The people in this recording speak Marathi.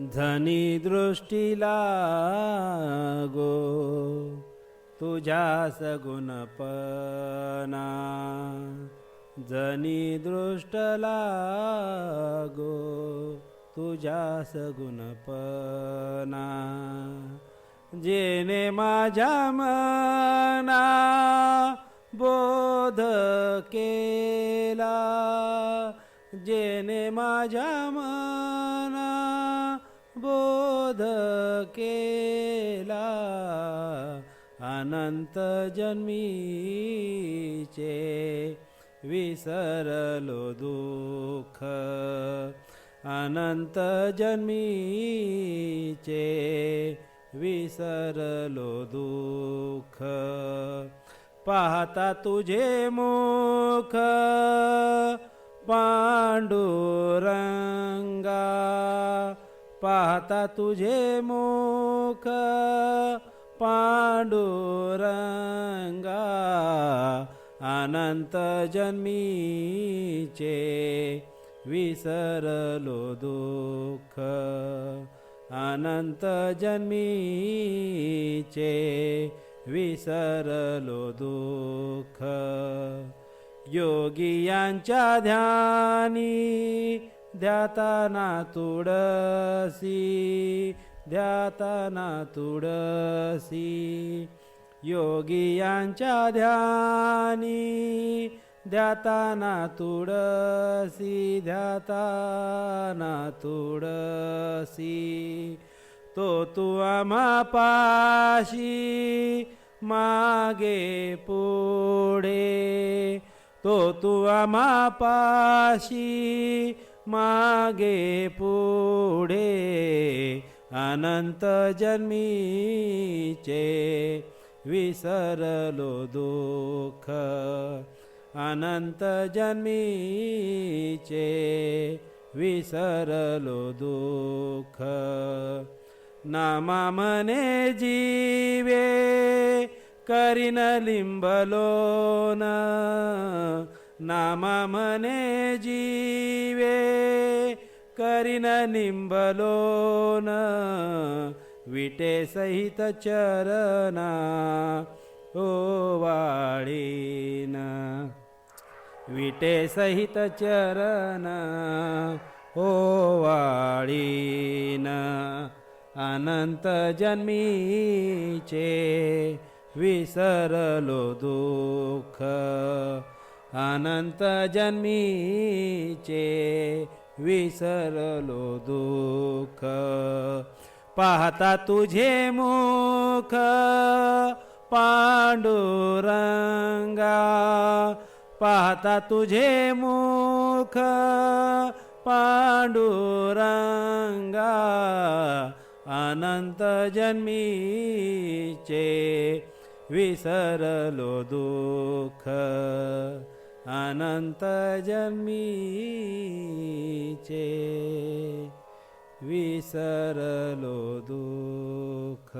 धनी दृष्टीला गो तुझ्या सगुणपणा. जनी दृष्टला गो तुझ्या सगुणपणा. जेने माझ्या मना बोध केला जेने माझ्या मना बोध केला. अनंत जन्मीचे विसरलो दुःख. अनंत जन्मीचे विसरलो दुःख. पाहता तुझे मुख. पांडुरंगा पाहता तुझे मुख पांडुरंगा अनंत जन्मीचे विसरलो दुःख अनंत जन्मीचे विसरलो दुःख योगी यांच्या ध्यानी ध्याताना तुडसी ध्याताना तुडसी योगियांच्या ध्यानी ध्याताना तुडसी ध्याताना तुडसी तो तू आम्हा पाशी मागे पुढे तो तू आमापाशी मागे पुढे अनंत जन्मीचे विसरलो दुःख. अनंत जन्मीचे विसरलो दुःख. नामा मने जीवे करीन लिंबलोन नामा मने जीवे करीन लिंबलोन विटे सहित चरणा ओ वाळीन विटे सहित चरण ओ वाळीन अनंत जन्मीचे विसरलो दुःख. अनंत जन्मीचे विसरलो दुःख. पाहता तुझे मुख पांडुरंगा. पाहता तुझे मुख पांडुरंगा. अनंत जन्मीचे विसरलो दुःख अनंत जन्मीचे. विसरलो दुःख.